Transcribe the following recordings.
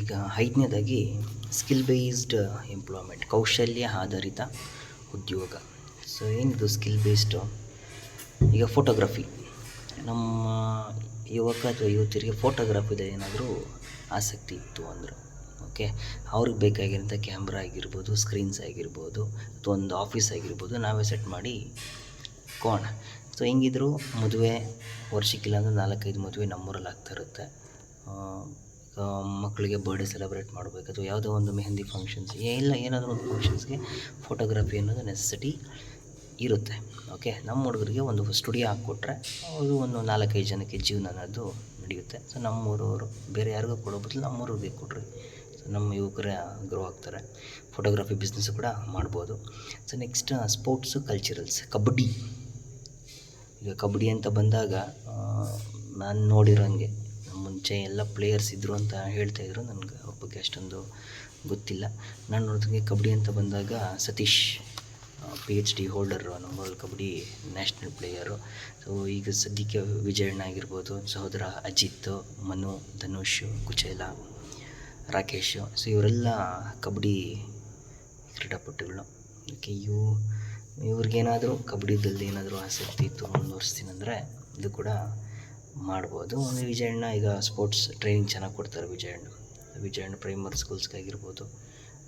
ಈಗ ಐದನೇದಾಗಿ skill based employment ಕೌಶಲ್ಯ ಆಧಾರಿತ ಉದ್ಯೋಗ. ಸೊ ಏನಿದು ಸ್ಕಿಲ್ ಬೇಸ್ಡು ಈಗ ಫೋಟೋಗ್ರಫಿ ನಮ್ಮ ಯುವಕ ಅಥವಾ ಯುವತಿಯರಿಗೆ ಫೋಟೋಗ್ರಫಿದ ಏನಾದರೂ ಆಸಕ್ತಿ ಇತ್ತು ಅಂದರು ಓಕೆ ಅವ್ರಿಗೆ ಬೇಕಾಗಿರೋಂಥ ಕ್ಯಾಮ್ರಾ ಆಗಿರ್ಬೋದು ಸ್ಕ್ರೀನ್ಸ್ ಆಗಿರ್ಬೋದು, ಅಥವಾ ಒಂದು ಆಫೀಸ್ ಆಗಿರ್ಬೋದು, ನಾವೇ ಸೆಟ್ ಮಾಡಿ ಕೋಣ ಸೊ ಹೆಂಗಿದ್ರು ಮದುವೆ ವರ್ಷಕ್ಕಿಲ್ಲ ಅಂದರೆ ನಾಲ್ಕೈದು ಮದುವೆ ನಮ್ಮೂರಲ್ಲಿ ಆಗ್ತಾ ಇರುತ್ತೆ. ಮಕ್ಕಳಿಗೆ ಬರ್ಡೇ ಸೆಲೆಬ್ರೇಟ್ ಮಾಡಬೇಕು. ಅಥವಾ ಯಾವುದೋ ಒಂದು ಮೆಹಂದಿ ಫಂಕ್ಷನ್ಸ್ ಇಲ್ಲ ಏನಾದರೂ ಒಂದು ಫಂಕ್ಷನ್ಸ್ಗೆ ಫೋಟೋಗ್ರಫಿ ಅನ್ನೋದು ನೆಸೆಸಿಟಿ ಇರುತ್ತೆ. ಓಕೆ ನಮ್ಮ ಹುಡುಗರಿಗೆ ಒಂದು ಸ್ಟುಡಿಯೋ ಹಾಕ್ಕೊಟ್ರೆ ಅದು ಒಂದು ನಾಲ್ಕೈದು ಜನಕ್ಕೆ ಜೀವನ ಅನ್ನೋದು ನಡೆಯುತ್ತೆ. ಸೊ ನಮ್ಮೂರವರು, ಬೇರೆ ಯಾರಿಗೂ ಕೊಡೋ ಬದಲು ನಮ್ಮೂರಿಗೆ ಕೊಡ್ರಿ ಸೊ ನಮ್ಮ ಯುವಕರೇ ಗ್ರೋ ಆಗ್ತಾರೆ. ಫೋಟೋಗ್ರಫಿ ಬಿಸ್ನೆಸ್ ಕೂಡ ಮಾಡ್ಬೋದು. So next sports culturals kabaddi. ಈಗ ಕಬಡ್ಡಿ ಅಂತ ಬಂದಾಗ ನಾನು ನೋಡಿರೋಂಗೆ ಮುಂಚೆ ಎಲ್ಲ ಪ್ಲೇಯರ್ಸ್ ಇದ್ದರು ಅಂತ ಹೇಳ್ತಾಯಿದ್ರು ನನಗೆ ಅವ್ರ ಬಗ್ಗೆ ಅಷ್ಟೊಂದು ಗೊತ್ತಿಲ್ಲ. ನಾನು ನೋಡಿದಂಗೆ ಕಬಡ್ಡಿ ಅಂತ ಬಂದಾಗ Satish P H D holder ನಮ್ಮೂರಲ್ಲಿ ಕಬಡ್ಡಿ ನ್ಯಾಷನಲ್ ಪ್ಲೇಯರು ಸೊ ಈಗ ಸದ್ಯಕ್ಕೆ ವಿಜಯಣ್ಣ ಆಗಿರ್ಬೋದು, ಸಹೋದರ ಅಜಿತ್, ಮನು, ಧನುಷ್, ಕುಚೇಲ, ರಾಕೇಶ್. ಸೊ ಇವರೆಲ್ಲ ಕಬಡ್ಡಿ ಕ್ರೀಡಾಪಟುಗಳು. ಓಕೆ ಇವು ಇವ್ರಿಗೇನಾದರೂ ಕಬಡ್ಡಿದಲ್ಲಿ ಏನಾದರೂ ಆಸಕ್ತಿ ಇತ್ತು ಮುಂದುವರಿಸ್ತೀನಿ ಅಂದರೆ ಇದು ಕೂಡ ಮಾಡ್ಬೋದು. ಒಂದು ವಿಜಯಣ್ಣ ಈಗ ಸ್ಪೋರ್ಟ್ಸ್ ಟ್ರೈನಿಂಗ್ ಚೆನ್ನಾಗಿ ಕೊಡ್ತಾರೆ ವಿಜಯಣ್ಣ. ವಿಜಯಣ್ಣ ಪ್ರೈಮರಿ ಸ್ಕೂಲ್ಸ್ಗಾಗಿರ್ಬೋದು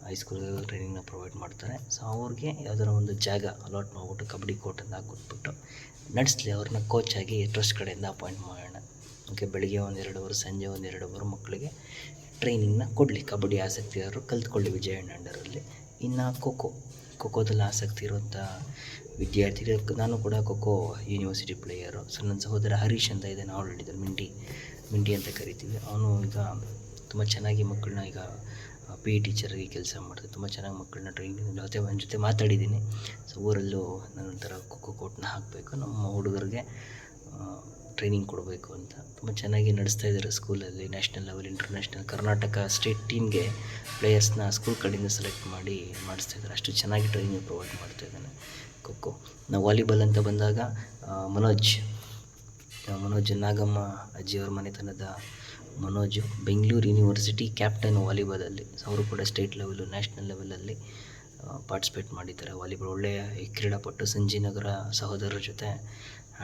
ಹೈಸ್ಕೂಲ್ಗೆ ಟ್ರೈನಿಂಗ್ನ ಪ್ರೊವೈಡ್ ಮಾಡ್ತಾರೆ. ಸೊ ಅವ್ರಿಗೆ ಯಾವ್ದಾರ ಒಂದು ಜಾಗ ಅಲಾಟ್ ಮಾಡಿಬಿಟ್ಟು ಕಬಡ್ಡಿ ಕೋರ್ಟ್ ಅಂತ ಹಾಕ್ಕೊಟ್ಬಿಟ್ಟು ನಡೆಸ್ಲಿ ಅವ್ರನ್ನ ಕೋಚ್ ಆಗಿ ಟ್ರಸ್ಟ್ ಕಡೆಯಿಂದ ಅಪಾಯಿಂಟ್ ಮಾಡೋಣ. ಓಕೆ ಬೆಳಿಗ್ಗೆ ಒಂದೆರಡು ಅವರು ಸಂಜೆ ಒಂದೆರಡು ಅವರು ಮಕ್ಕಳಿಗೆ ಟ್ರೈನಿಂಗ್ನ ಕೊಡಲಿ. ಕಬಡ್ಡಿ ಆಸಕ್ತಿ ಇರೋರು ಕಲ್ತ್ಕೊಳ್ಳಿ ವಿಜಯಣ್ಣ ಅಂಡರಲ್ಲಿ ಇನ್ನು ಖೋಖೋ ಖೋಖೋದಲ್ಲಿ ಆಸಕ್ತಿ ಇರುವಂಥ ವಿದ್ಯಾರ್ಥಿಗಳು ನಾನು ಕೂಡ ಖೋಖೋ ಯೂನಿವರ್ಸಿಟಿ ಪ್ಲೇಯರು. ಸೊ ನನ್ನ ಸಹೋದರ ಹರೀಶ್ ಅಂತ ಇದ್ದಾನೆ ಆಲ್ರೆಡಿ ಮಿಂಡಿ ಮಿಂಡಿ ಅಂತ ಕರಿತೀವಿ. ಅವನು ಈಗ ತುಂಬ ಚೆನ್ನಾಗಿ ಮಕ್ಕಳನ್ನ ಈಗ ಪಿ ಇ ಟೀಚರಾಗಿ ಕೆಲಸ ಮಾಡ್ತಾರೆ ತುಂಬ ಚೆನ್ನಾಗಿ ಮಕ್ಕಳನ್ನ ಟ್ರೈನಿಂಗ್ ಜೊತೆ, ಅವನ ಜೊತೆ ಮಾತಾಡಿದ್ದೀನಿ. ಸೊ ಊರಲ್ಲೂ ನನ್ನ ಒಂಥರ ಖೋಖೋ ಕೋಟ್ನ ಹಾಕಬೇಕು, ನಮ್ಮ ಹುಡುಗರಿಗೆ ಟ್ರೈನಿಂಗ್ ಕೊಡಬೇಕು ಅಂತ. ತುಂಬ ಚೆನ್ನಾಗಿ ನಡೆಸ್ತಾ ಇದ್ದಾರೆ ಸ್ಕೂಲಲ್ಲಿ national level international Karnataka state ಟೀಮ್ಗೆ ಪ್ಲೇಯರ್ಸ್ನ ಸ್ಕೂಲ್ ಕಡೆಯಿಂದ ಸೆಲೆಕ್ಟ್ ಮಾಡಿ, ಮಾಡಿಸ್ತಾ ಇದ್ದಾರೆ. ಅಷ್ಟು ಚೆನ್ನಾಗಿ ಟ್ರೈನಿಂಗ್ ಪ್ರೊವೈಡ್ ಮಾಡ್ತಾ ಇದ್ದಾನೆ. ಖೋಖೋ. ನಾವು ವಾಲಿಬಾಲ್ ಅಂತ ಬಂದಾಗ ಮನೋಜ್ ಮನೋಜ್ ನಾಗಮ್ಮ ಅಜ್ಜಿಯವ್ರ ಮನೆತನದ ಮನೋಜ್, ಬೆಂಗಳೂರು ಯೂನಿವರ್ಸಿಟಿ ಕ್ಯಾಪ್ಟನ್ ವಾಲಿಬಾಲಲ್ಲಿ. ಅವರು ಕೂಡ ಸ್ಟೇಟ್ ಲೆವೆಲು ನ್ಯಾಷನಲ್ ಲೆವೆಲಲ್ಲಿ ಪಾರ್ಟಿಸಿಪೇಟ್ ಮಾಡಿದ್ದಾರೆ. ವಾಲಿಬಾಲ್ ಒಳ್ಳೆಯ ಈ ಸಂಜಯ್ ಸಂಜೀನಗರ ಸಹೋದರರ ಜೊತೆ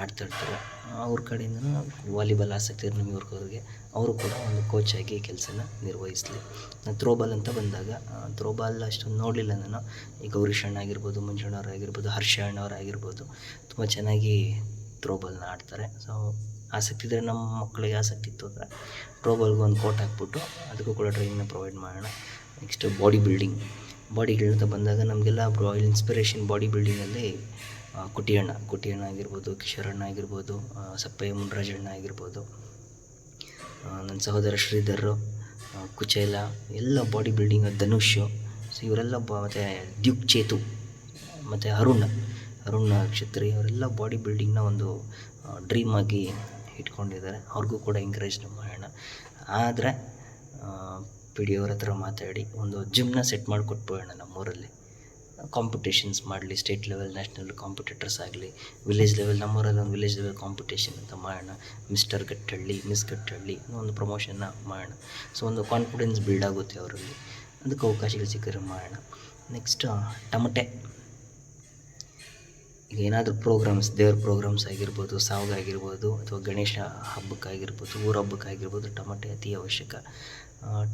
ಆಡ್ತಾ ಇರ್ತಾರೆ ಅವ್ರ ಕಡೆಯಿಂದನೂ ವಾಲಿಬಾಲ್ ಆಸಕ್ತಿ ಇರೋ ನಮ್ಮ ಇವ್ರಿಗೆ ಅವರು ಕೂಡ ಒಂದು ಕೋಚ್ ಆಗಿ ಕೆಲಸನ ನಿರ್ವಹಿಸಲಿ. ತ್ರೋಬಾಲ್ ಅಂತ ಬಂದಾಗ ಥ್ರೋಬಾಲ್ ಅಷ್ಟೊಂದು ನೋಡಲಿಲ್ಲ ನಾನು. ಈ ಗೌರೀಶಣ್ಣ ಆಗಿರ್ಬೋದು ಮಂಜುಣ್ಣವ್ರು ಆಗಿರ್ಬೋದು, ಹರ್ಷ ಅಣ್ಣವ್ರು ಆಗಿರ್ಬೋದು. ತುಂಬ ಚೆನ್ನಾಗಿ ಥ್ರೋಬಾಲ್ನ ಆಡ್ತಾರೆ. ಸೊ ಆಸಕ್ತಿ ಇದ್ದರೆ ನಮ್ಮ ಮಕ್ಕಳಿಗೆ ಆಸಕ್ತಿ ಇತ್ತು ಅಂದರೆ ಥ್ರೋಬಾಲ್ಗೆ ಒಂದು ಕೋಟ್ ಹಾಕ್ಬಿಟ್ಟು ಅದಕ್ಕೂ ಕೂಡ ಟ್ರೈನಿಂಗ್ನ ಪ್ರೊವೈಡ್ ಮಾಡೋಣ. Next body building body build ಅಂತ ಬಂದಾಗ ನಮಗೆಲ್ಲ ಬ್ರೋ ಇನ್ಸ್ಪಿರೇಷನ್ ಬಾಡಿ ಬಿಲ್ಡಿಂಗಲ್ಲಿ ಕುಟಿಯಣ್ಣ ಕುಟಿಯಣ್ಣ ಆಗಿರ್ಬೋದು, ಕಿಶೋರಣ್ಣ ಆಗಿರ್ಬೋದು ಸಪ್ಪಯ್ಯ ಮುನ್ರಾಜಣ್ಣ ಆಗಿರ್ಬೋದು ನನ್ನ ಸಹೋದರ ಶ್ರೀಧರ್ ಕುಚೇಲ, ಎಲ್ಲ ಬಾಡಿ ಬಿಲ್ಡಿಂಗ್ ಧನುಷ್ ಸೊ ಇವರೆಲ್ಲ ಬ, ಮತ್ತು ದ್ಯುಕ್ ಚೇತು, ಮತ್ತು ಅರುಣ್ ಅರುಣ್ ಕ್ಷತ್ರಿ, ಅವರೆಲ್ಲ ಬಾಡಿ ಬಿಲ್ಡಿಂಗ್ನ ಒಂದು ಡ್ರೀಮ್ ಆಗಿ ಇಟ್ಕೊಂಡಿದ್ದಾರೆ. ಅವ್ರಿಗೂ ಕೂಡ ಎಂಕರೇಜ್ ಮಾಡೋಣ ಆದರೆ ಪಿ ಡಿ ಅವ್ರ ಹತ್ರ ಮಾತಾಡಿ, ಒಂದು ಜಿಮ್ನ ಸೆಟ್ ಮಾಡಿಕೊಟ್ಬೋಣ ನಮ್ಮೂರಲ್ಲಿ. ಕಾಂಪಿಟೇಷನ್ಸ್ ಮಾಡಲಿ ಸ್ಟೇಟ್ ಲೆವೆಲ್ ನ್ಯಾಷನಲ್ ಕಾಂಪಿಟೇಟರ್ಸ್ ಆಗಲಿ ವಿಲೇಜ್ ಲೆವೆಲ್ ನಮ್ಮೂರಲ್ಲಿ ಒಂದು ವಿಲೇಜ್ ಲೆವೆಲ್ ಕಾಂಪಿಟೇಷನ್ ಅಂತ ಮಾಡೋಣ. ಮಿಸ್ಟರ್ ಗಟ್ಟಳ್ಳಿ ಮಿಸ್ ಗಟ್ಟಳ್ಳಿ ಒಂದು ಪ್ರಮೋಷನ್ನ ಮಾಡೋಣ. ಸೊ ಒಂದು ಕಾನ್ಫಿಡೆನ್ಸ್ ಬಿಲ್ಡ್ ಆಗುತ್ತೆ ಅವರಲ್ಲಿ. ಅದಕ್ಕೆ ಅವಕಾಶಗಳು ಸಿಕ್ಕರೆ ಮಾಡೋಣ. ನೆಕ್ಸ್ಟ್ ಟಮಟೆ. ಈಗ ಏನಾದರೂ ಪ್ರೋಗ್ರಾಮ್ಸ್ ದೇವ್ರ ಪ್ರೋಗ್ರಾಮ್ಸ್ ಆಗಿರ್ಬೋದು ಸಾವ್ಗಾಗಿರ್ಬೋದು ಅಥವಾ ಗಣೇಶ ಹಬ್ಬಕ್ಕಾಗಿರ್ಬೋದು, ಊರ ಹಬ್ಬಕ್ಕಾಗಿರ್ಬೋದು, ಟಮಟೆ ಅತಿ ಅವಶ್ಯಕ.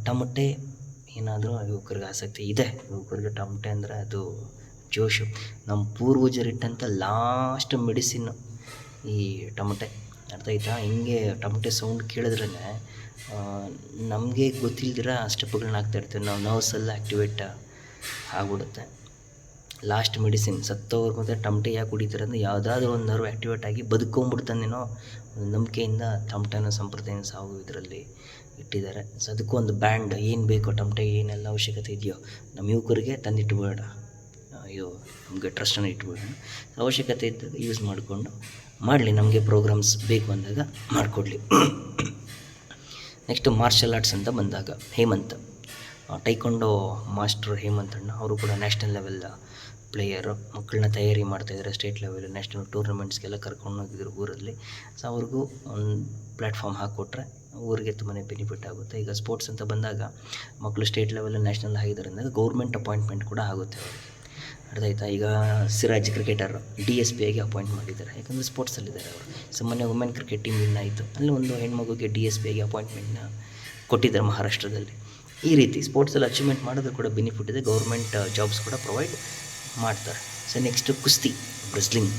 ಟಮಟೆ ಏನಾದರೂ ಯುವಕರಿಗೆ ಆಸಕ್ತಿ ಇದೆ, ಯುವಕರಿಗೆ ಟಮಟೆ ಅಂದರೆ ಅದು ಜೋಶು. ನಮ್ಮ ಪೂರ್ವಜರಿಟ್ಟಂಥ ಲಾಸ್ಟ್ ಮೆಡಿಸಿನ್ ಈ ಟಮಟೆ ಅರ್ಥ ಆಯ್ತಾ? ಹಿಂಗೆ ಟಮಟೆ ಸೌಂಡ್ ಕೇಳಿದ್ರೇ ನಮಗೆ ಗೊತ್ತಿಲ್ದಿರ ಸ್ಟೆಪ್ಗಳನ್ನ ಹಾಕ್ತಾ ಇರ್ತೀವಿ. ನಾವು ನರ್ವ್ಸ್ ಎಲ್ಲ ಆ್ಯಕ್ಟಿವೇಟ್ ಆಗ್ಬಿಡುತ್ತೆ. ಲಾಸ್ಟ್ ಮೆಡಿಸಿನ್ ಸತ್ತವ್ರ ಮತ್ತು ಟಮಟೆ ಯಾಕೆ ಕುಡಿತಾರಂದ್ರೆ ಯಾವುದಾದ್ರು ಒಂದು ನರ್ವ್ ಆ್ಯಕ್ಟಿವೇಟ್ ಆಗಿ ಬದುಕೊಂಬಿಡ್ತಾನೇನೋ ಒಂದು ನಂಬಿಕೆಯಿಂದ ತಮಟೆನ ಸಂಪ್ರದಾಯನ ಸಾವು ಇದರಲ್ಲಿ ಇಟ್ಟಿದ್ದಾರೆ. ಸೊ ಅದಕ್ಕೂ ಒಂದು ಬ್ಯಾಂಡ್ ಏನು ಬೇಕೋ ಟಮಟೆಗೆ ಏನೆಲ್ಲ ಅವಶ್ಯಕತೆ ಇದೆಯೋ ನಮ್ಮ ಯುವಕರಿಗೆ ತಂದಿಟ್ಬೇಡ ಇದು ನಮಗೆ ಟ್ರಸ್ಟನ್ನು ಇಟ್ಬಿಡೋಣ. ಅವಶ್ಯಕತೆ ಇದ್ದಾಗ ಯೂಸ್ ಮಾಡಿಕೊಂಡು ಮಾಡಲಿ. ನಮಗೆ ಪ್ರೋಗ್ರಾಮ್ಸ್ ಬೇಕು ಅಂದಾಗ ಮಾಡಿಕೊಡ್ಲಿ. ನೆಕ್ಸ್ಟ್ ಮಾರ್ಷಲ್ ಆರ್ಟ್ಸ್ ಅಂತ ಬಂದಾಗ ಹೇಮಂತ್. ಟೈಕೊಂಡೋ ಮಾಸ್ಟರ್ ಹೇಮಂತ್ ಅಣ್ಣ, ಅವರು ಕೂಡ ನ್ಯಾಷನಲ್ ಲೆವೆಲ್ ಪ್ಲೇಯರು ಮಕ್ಕಳನ್ನ ತಯಾರಿ ಮಾಡ್ತಾಯಿದ್ದಾರೆ ಸ್ಟೇಟ್ ಲೆವೆಲ್ ನ್ಯಾಷನಲ್ ಟೂರ್ನಮೆಂಟ್ಸ್ಗೆಲ್ಲ ಕರ್ಕೊಂಡು ಹೋಗಿದ್ರು ಊರಲ್ಲಿ. ಸೊ ಅವ್ರಿಗೂ ಒಂದು ಪ್ಲ್ಯಾಟ್ಫಾರ್ಮ್ ಹಾಕ್ಕೊಟ್ರೆ ಊರಿಗೆ ತುಂಬಾ ಬೆನಿಫಿಟ್ ಆಗುತ್ತೆ. ಈಗ ಸ್ಪೋರ್ಟ್ಸ್ ಅಂತ ಬಂದಾಗ ಮಕ್ಕಳು ಸ್ಟೇಟ್ ಲೆವೆಲ್ ನ್ಯಾಷನಲ್ ಆಗಿದ್ದರಿಂದ ಗೌರ್ಮೆಂಟ್ ಅಪಾಯಿಂಟ್ಮೆಂಟ್ ಕೂಡ ಆಗುತ್ತೆ ಅರ್ಥ ಆಯ್ತಾ? ಈಗ Siraj cricketer D S P ಆಗಿ ಅಪಾಯಿಂಟ್ ಮಾಡಿದ್ದಾರೆ. ಯಾಕಂದರೆ ಸ್ಪೋರ್ಟ್ಸಲ್ಲಿದ್ದಾರೆ ಅವರು. ಸಾಮಾನ್ಯ ವುಮೆನ್ ಕ್ರಿಕೆಟ್ ಟೀಮ್ ವಿನ್ ಆಯಿತು. ಅಲ್ಲಿ ಒಂದು ಹೆಣ್ಮಗುಗೆ ಡಿ ಎಸ್ ಪಿ ಆಗಿ ಅಪಾಯಿಂಟ್ಮೆಂಟ್ನ ಕೊಟ್ಟಿದ್ದಾರೆ ಮಹಾರಾಷ್ಟ್ರದಲ್ಲಿ. ಈ ರೀತಿ ಸ್ಪೋರ್ಟ್ಸಲ್ಲಿ ಅಚೀವ್ಮೆಂಟ್ ಮಾಡೋದು ಕೂಡ ಬೆನಿಫಿಟ್ ಇದೆ. ಗೌರ್ಮೆಂಟ್ ಜಾಬ್ಸ್ ಕೂಡ ಪ್ರೊವೈಡ್ ಮಾಡ್ತಾರೆ. ಸೊ ನೆಕ್ಸ್ಟು ಕುಸ್ತಿ ಬ್ರೆಸ್ಲಿಂಗ್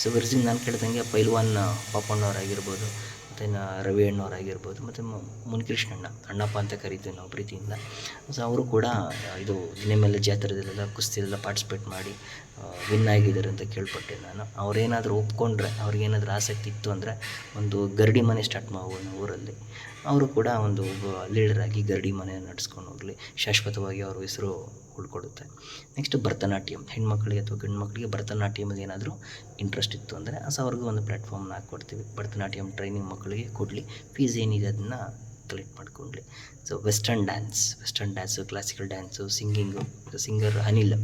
ಸೊ ಬ್ರೆಸ್ಲಿಂಗ್ ನಾನು ಕೇಳ್ದಂಗೆ ಪೈಲ್ವಾನ್ ಪಾಪಣ್ಣವರಾಗಿರ್ಬೋದು, ಮತ್ತು ರವಿ ಅಣ್ಣವರಾಗಿರ್ಬೋದು ಮತ್ತು ಮುನಿಕೃಷ್ಣಣ್ಣ, ಅಣ್ಣಪ್ಪ ಅಂತ ಕರಿತೀವಿ ನಾವು ಪ್ರೀತಿಯಿಂದ. ಸೊ ಅವರು ಕೂಡ ಇದು ದಿನಮೇಲೆ ಜಾತ್ರೆದಲ್ಲೆಲ್ಲ ಕುಸ್ತಿಯಲ್ಲೆಲ್ಲ ಪಾರ್ಟಿಸಿಪೇಟ್ ಮಾಡಿ ವಿನ್ ಆಗಿದ್ದಾರೆ ಅಂತ ಕೇಳ್ಪಟ್ಟೆ ನಾನು. ಅವರೇನಾದರೂ ಒಪ್ಕೊಂಡ್ರೆ, ಅವ್ರಿಗೇನಾದರೂ ಆಸಕ್ತಿ ಇತ್ತು ಅಂದರೆ, ಒಂದು ಗರಡಿ ಮನೆ ಸ್ಟಾರ್ಟ್ ಮಾಡ್ಬೋದು ಊರಲ್ಲಿ. ಅವರು ಕೂಡ ಒಂದು ಲೀಡರ್ ಆಗಿ ಗರಡಿ ಮನೆ ನಡೆಸ್ಕೊಂಡು ಹೋಗಲಿ, ಶಾಶ್ವತವಾಗಿ ಅವ್ರ ಹೆಸರು ಉಳ್ಕೊಡುತ್ತೆ. ನೆಕ್ಸ್ಟ್ ಭರತನಾಟ್ಯಂ. ಹೆಣ್ಮಕ್ಳಿಗೆ ಅಥವಾ ಗಂಡು ಮಕ್ಕಳಿಗೆ ಭರತನಾಟ್ಯಮಲ್ಲಿ ಏನಾದರೂ ಇಂಟ್ರೆಸ್ಟ್ ಇತ್ತು ಅಂದರೆ ಸೊ ಅವ್ರಿಗೂ ಒಂದು ಪ್ಲ್ಯಾಟ್ಫಾರ್ಮ್ನ ಹಾಕ್ಕೊಡ್ತೀವಿ. ಭರತನಾಟ್ಯಂ ಟ್ರೈನಿಂಗ್ ಮಕ್ಕಳಿಗೆ ಕೊಡಲಿ ಫೀಸ್ ಏನಿದೆ ಅದನ್ನು collect ಮಾಡ್ಕೊಂಡ್ಲಿ. So western dance western dance classical dance singing singer Anil.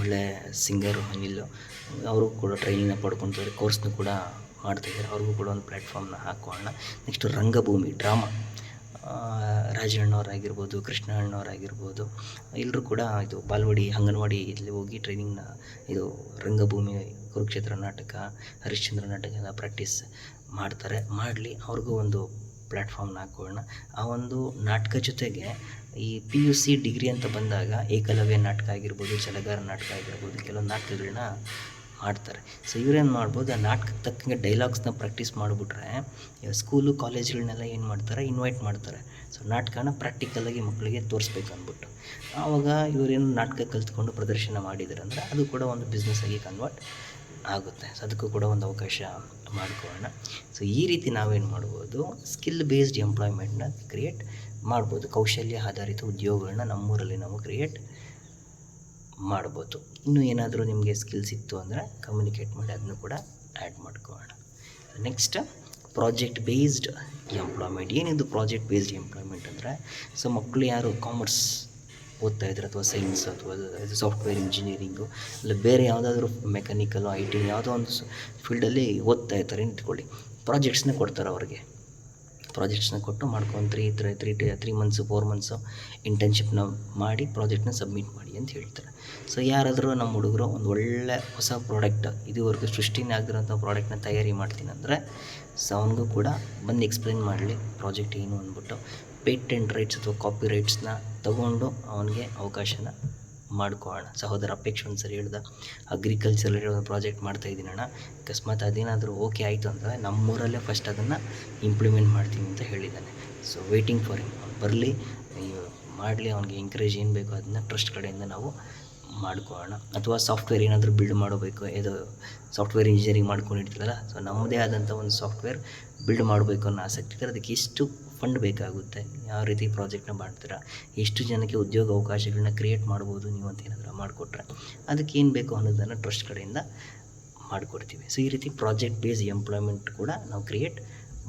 ಒಳ್ಳೆ ಸಿಂಗರು ಅನಿಲ್. ಅವರು ಕೂಡ ಟ್ರೈನಿಂಗ್ನ ಪಡ್ಕೊತಾರೆ ಕೋರ್ಸ್ನೂ ಕೂಡ ಮಾಡ್ತಿದ್ದಾರೆ ಅವ್ರಿಗೂ ಕೂಡ ಒಂದು ಪ್ಲ್ಯಾಟ್ಫಾರ್ಮ್ನ ಹಾಕೋಣ. ನೆಕ್ಸ್ಟು ರಂಗಭೂಮಿ ಡ್ರಾಮಾ ರಾಜಣ್ಣವರಾಗಿರ್ಬೋದು ಕೃಷ್ಣ ಅಣ್ಣವರಾಗಿರ್ಬೋದು ಎಲ್ಲರೂ ಕೂಡ ಇದು ಬಾಲ್ವಾಡಿ ಅಂಗನವಾಡಿ ಇಲ್ಲಿ ಹೋಗಿ ಟ್ರೈನಿಂಗ್ನ ಇದು ರಂಗಭೂಮಿ, ಕುರುಕ್ಷೇತ್ರ ನಾಟಕ, ಹರಿಶ್ಚಂದ್ರ ನಾಟಕ ಎಲ್ಲ ಪ್ರಾಕ್ಟೀಸ್ ಮಾಡ್ತಾರೆ. ಮಾಡಲಿ ಅವ್ರಿಗೂ ಒಂದು ಪ್ಲ್ಯಾಟ್ಫಾರ್ಮ್ನ ಹಾಕೋಣ. ಆ ಒಂದು ನಾಟಕ ಜೊತೆಗೆ ಈ ಪಿ ಯು ಸಿ ಡಿಗ್ರಿ ಅಂತ ಬಂದಾಗ ಏಕಲವ್ಯ ನಾಟಕ ಆಗಿರ್ಬೋದು ಚಲಗಾರ ನಾಟಕ ಆಗಿರ್ಬೋದು ಕೆಲವೊಂದು ನಾಟಕಗಳನ್ನ ಮಾಡ್ತಾರೆ. ಸೊ ಇವ್ರೇನು ಮಾಡ್ಬೋದು, ಆ ನಾಟಕಕ್ಕೆ ತಕ್ಕಂಗೆ ಡೈಲಾಗ್ಸ್ನ ಪ್ರಾಕ್ಟೀಸ್ ಮಾಡಿಬಿಟ್ರೆ ಸ್ಕೂಲು ಕಾಲೇಜ್ಗಳನ್ನೆಲ್ಲ ಏನು ಮಾಡ್ತಾರೆ ಇನ್ವೈಟ್ ಮಾಡ್ತಾರೆ. ಸೊ ನಾಟಕನ ಪ್ರಾಕ್ಟಿಕಲಾಗಿ ಮಕ್ಕಳಿಗೆ ತೋರಿಸ್ಬೇಕು ಅಂದ್ಬಿಟ್ಟು ಆವಾಗ ಇವರೇನು ನಾಟಕ ಕಲ್ತ್ಕೊಂಡು ಪ್ರದರ್ಶನ ಮಾಡಿದ್ದಾರೆ ಅಂದರೆ, ಅದು ಕೂಡ ಒಂದು ಬಿಸ್ನೆಸ್ಸಾಗಿ ಕನ್ವರ್ಟ್ ಆಗುತ್ತೆ. ಸೊ ಅದಕ್ಕೂ ಕೂಡ ಒಂದು ಅವಕಾಶ ಮಾಡ್ಕೊಳ್ಳೋಣ. ಸೊ ಈ ರೀತಿ ನಾವೇನು ಮಾಡ್ಬೋದು ಸ್ಕಿಲ್ ಬೇಸ್ಡ್ ಎಂಪ್ಲಾಯ್ಮೆಂಟ್ನ ಕ್ರಿಯೇಟ್ ಮಾಡ್ಬೋದು. ಕೌಶಲ್ಯ ಆಧಾರಿತ ಉದ್ಯೋಗಗಳನ್ನ ನಮ್ಮೂರಲ್ಲಿ ನಾವು ಕ್ರಿಯೇಟ್ ಮಾಡ್ಬೋದು. ಇನ್ನೂ ಏನಾದರೂ ನಿಮಗೆ ಸ್ಕಿಲ್ಸ್ ಇತ್ತು ಅಂದರೆ ಕಮ್ಯುನಿಕೇಟ್ ಮಾಡಿ ಅದನ್ನು ಕೂಡ ಆ್ಯಡ್ ಮಾಡ್ಕೊಳ್ಳೋಣ. ನೆಕ್ಸ್ಟ್ ಪ್ರಾಜೆಕ್ಟ್ ಬೇಸ್ಡ್ ಎಂಪ್ಲಾಯ್ಮೆಂಟ್ ಏನಿದು ಪ್ರಾಜೆಕ್ಟ್ ಬೇಸ್ಡ್ ಎಂಪ್ಲಾಯ್ಮೆಂಟ್ ಅಂದರೆ, ಸೊ ಮಕ್ಕಳು ಯಾರು ಕಾಮರ್ಸ್ ಓದ್ತಾ ಇದ್ದಾರೆ ಅಥವಾ ಸೈನ್ಸ್ ಅಥವಾ ಸಾಫ್ಟ್ವೇರ್ ಇಂಜಿನಿಯರಿಂಗು ಇಲ್ಲ ಬೇರೆ ಯಾವುದಾದ್ರೂ ಮೆಕ್ಯಾನಿಕಲು ಐ ಟಿ ಯಾವುದೋ ಒಂದು ಫೀಲ್ಡಲ್ಲಿ ಓದ್ತಾ ಇರ್ತಾರೆ. ನಿಂತ್ಕೊಳ್ಳಿ. ಪ್ರಾಜೆಕ್ಟ್ಸ್ನ ಕೊಡ್ತಾರೆ ಅವ್ರಿಗೆ. ಪ್ರಾಜೆಕ್ಟ್ಸ್ನ ಕೊಟ್ಟು ಮಾಡ್ಕೊಂಡು three three three two three months four months ಇಂಟರ್ನ್ಶಿಪ್ನ ಮಾಡಿ ಪ್ರಾಜೆಕ್ಟ್ನ ಸಬ್ಮಿಟ್ ಮಾಡಿ ಅಂತ ಹೇಳ್ತಾರೆ. ಸೊ ಯಾರಾದರೂ ನಮ್ಮ ಹುಡುಗರು ಒಂದು ಒಳ್ಳೆ ಹೊಸ ಪ್ರಾಡಕ್ಟ್ ಇದುವರೆಗೂ ಸೃಷ್ಟಿನೇ ಆಗಿರೋಂಥ ಪ್ರಾಡಕ್ಟ್ನ ತಯಾರಿ ಮಾಡ್ತೀನಿ ಅಂದರೆ ಸೊ ಅವನಿಗೂ ಕೂಡ ಬಂದು ಎಕ್ಸ್ಪ್ಲೈನ್ ಮಾಡಲಿ ಪ್ರಾಜೆಕ್ಟ್ ಏನು ಅಂದ್ಬಿಟ್ಟು ಪೇಟೆಂಟ್ ರೈಟ್ಸ್ ಅಥವಾ ಕಾಪಿ ರೈಟ್ಸ್ನ ತಗೊಂಡು ಅವನಿಗೆ ಅವಕಾಶನ ಮಾಡ್ಕೊಳ್ಳೋಣ ಸಹೋದರ ಅಪೇಕ್ಷೆ ಒಂದು ಸರಿ ಹೇಳ್ದ. ಅಗ್ರಿಕಲ್ಚರ್ ಒಂದು ಪ್ರಾಜೆಕ್ಟ್ ಮಾಡ್ತಾ ಅಣ್ಣ. ಅಕಸ್ಮಾತ್ ಅದೇನಾದರೂ ಓಕೆ ಆಯಿತು ಅಂದರೆ ನಮ್ಮೂರಲ್ಲೇ ಫಸ್ಟ್ ಅದನ್ನು ಇಂಪ್ಲಿಮೆಂಟ್ ಮಾಡ್ತೀನಿ ಅಂತ ಹೇಳಿದ್ದಾನೆ. ಸೊ ವೇಟಿಂಗ್ ಫಾರ್ ಹಿಮ್ ಅವ್ನು ಬರಲಿ ಮಾಡಲಿ, ಅವ್ನಿಗೆ ಎಂಕರೇಜ್ ಏನು ಬೇಕೋ ಅದನ್ನ ಟ್ರಸ್ಟ್ ಕಡೆಯಿಂದ ನಾವು ಮಾಡ್ಕೊಳ್ಳೋಣ ಅಥವಾ ಸಾಫ್ಟ್ವೇರ್ ಏನಾದರೂ ಬಿಲ್ಡ್ ಮಾಡಬೇಕು, ಇದು ಸಾಫ್ಟ್ವೇರ್ ಇಂಜಿನಿಯರಿಂಗ್ ಮಾಡ್ಕೊಂಡಿರ್ತೀರಲ್ಲ ಸೊ ನಮ್ಮದೇ ಆದಂಥ ಒಂದು ಸಾಫ್ಟ್ವೇರ್ ಬಿಲ್ಡ್ ಮಾಡಬೇಕು ಅನ್ನೋ ಆಸಕ್ತಿ ಇದ್ದರೆ ಅದಕ್ಕೆ ಎಷ್ಟು ಫಂಡ್ ಬೇಕಾಗುತ್ತೆ. ಯಾವ ರೀತಿ ಪ್ರಾಜೆಕ್ಟ್ನ ಮಾಡ್ತೀರಾ? ಎಷ್ಟು ಜನಕ್ಕೆ ಉದ್ಯೋಗ ಅವಕಾಶಗಳನ್ನ ಕ್ರಿಯೇಟ್ ಮಾಡ್ಬೋದು ನೀವು ಅಂತ ಏನಾದರೂ ಮಾಡಿಕೊಟ್ರೆ ಅದಕ್ಕೆ ಏನು ಬೇಕು ಅನ್ನೋದನ್ನು ಟ್ರಸ್ಟ್ ಕಡೆಯಿಂದ ಮಾಡಿಕೊಡ್ತೀವಿ. ಸೊ ಈ ರೀತಿ ಪ್ರಾಜೆಕ್ಟ್ ಬೇಸ್ ಎಂಪ್ಲಾಯ್ಮೆಂಟ್ ಕೂಡ ನಾವು ಕ್ರಿಯೇಟ್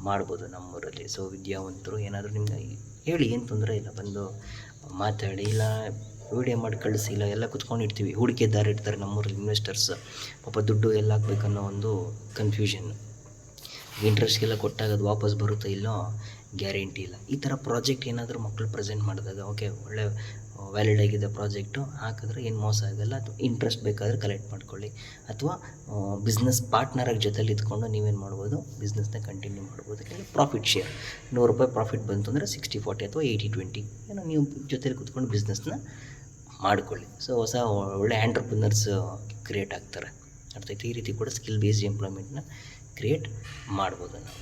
ಮಾಡ್ಬೋದು ನಮ್ಮೂರಲ್ಲಿ. ಸೊ ವಿದ್ಯಾವಂತರು ಏನಾದರೂ ನಿಮ್ಗೆ ಹೇಳಿ, ಏನು ತೊಂದರೆ ಇಲ್ಲ, ಬಂದು ಮಾತಾಡಿ, ಇಲ್ಲ ವಿಡಿಯೋ ಮಾಡಿ ಕಳಿಸಿ, ಇಲ್ಲ ಎಲ್ಲ ಕುತ್ಕೊಂಡಿರ್ತೀವಿ. ಹೂಡಿಕೆದಾರ ಇರ್ತಾರೆ ನಮ್ಮೂರಲ್ಲಿ ಇನ್ವೆಸ್ಟರ್ಸ್ ಪಾಪ ದುಡ್ಡು ಎಲ್ಲ ಹಾಕ್ಬೇಕನ್ನೋ ಒಂದು ಕನ್ಫ್ಯೂಷನ್ ಇಂಟ್ರೆಸ್ಟ್ಗೆಲ್ಲ ಕೊಟ್ಟಾಗ ಅದು ವಾಪಸ್ ಬರುತ್ತೋ ಇಲ್ಲೋ ಗ್ಯಾರಂಟಿ ಇಲ್ಲ. ಈ ಥರ ಪ್ರಾಜೆಕ್ಟ್ ಏನಾದರೂ ಮಕ್ಕಳು ಪ್ರೆಸೆಂಟ್ ಮಾಡಿದಾಗ ಓಕೆ ಒಳ್ಳೆ ವ್ಯಾಲಿಡ್ ಆಗಿದೆ ಪ್ರಾಜೆಕ್ಟು ಹಾಕಿದ್ರೆ ಏನು ಮೋಸ ಆಗಲ್ಲ. ಅಥವಾ ಇಂಟ್ರೆಸ್ಟ್ ಬೇಕಾದರೆ ಕಲೆಕ್ಟ್ ಮಾಡ್ಕೊಳ್ಳಿ. ಅಥವಾ ಬಿಸ್ನೆಸ್ ಪಾರ್ಟ್ನರಾಗಿ ಜೊತೆಲಿ ಇದ್ಕೊಂಡು ನೀವೇನು ಮಾಡ್ಬೋದು ಬಿಸ್ನೆಸ್ನ ಕಂಟಿನ್ಯೂ ಮಾಡ್ಬೋದು. ಯಾಕೆಂದರೆ ಪ್ರಾಫಿಟ್ ಶೇರ್ ನೂರು ರೂಪಾಯಿ ಪ್ರಾಫಿಟ್ ಬಂತು ಅಂದರೆ ಸಿಕ್ಸ್ಟಿ ಫಾರ್ಟಿ ಅಥವಾ ಏಯ್ಟಿ ಟ್ವೆಂಟಿ ಏನೋ ನೀವು ಜೊತೆಲಿ ಕುತ್ಕೊಂಡು ಬಿಸ್ನೆಸ್ನ ಮಾಡ್ಕೊಳ್ಳಿ. ಸೊ ಹೊಸ, ಒಳ್ಳೆ ಆ್ಯಂಟ್ರಪ್ರಿನರ್ಸ್ ಕ್ರಿಯೇಟ್ ಆಗ್ತಾರೆ. ಅರ್ಥ ಈ ರೀತಿ ಕೂಡ ಸ್ಕಿಲ್ ಬೇಸ್ಡ್ ಎಂಪ್ಲಾಯ್ಮೆಂಟ್ನ ಕ್ರಿಯೇಟ್ ಮಾಡ್ಬೋದು ನಾವು.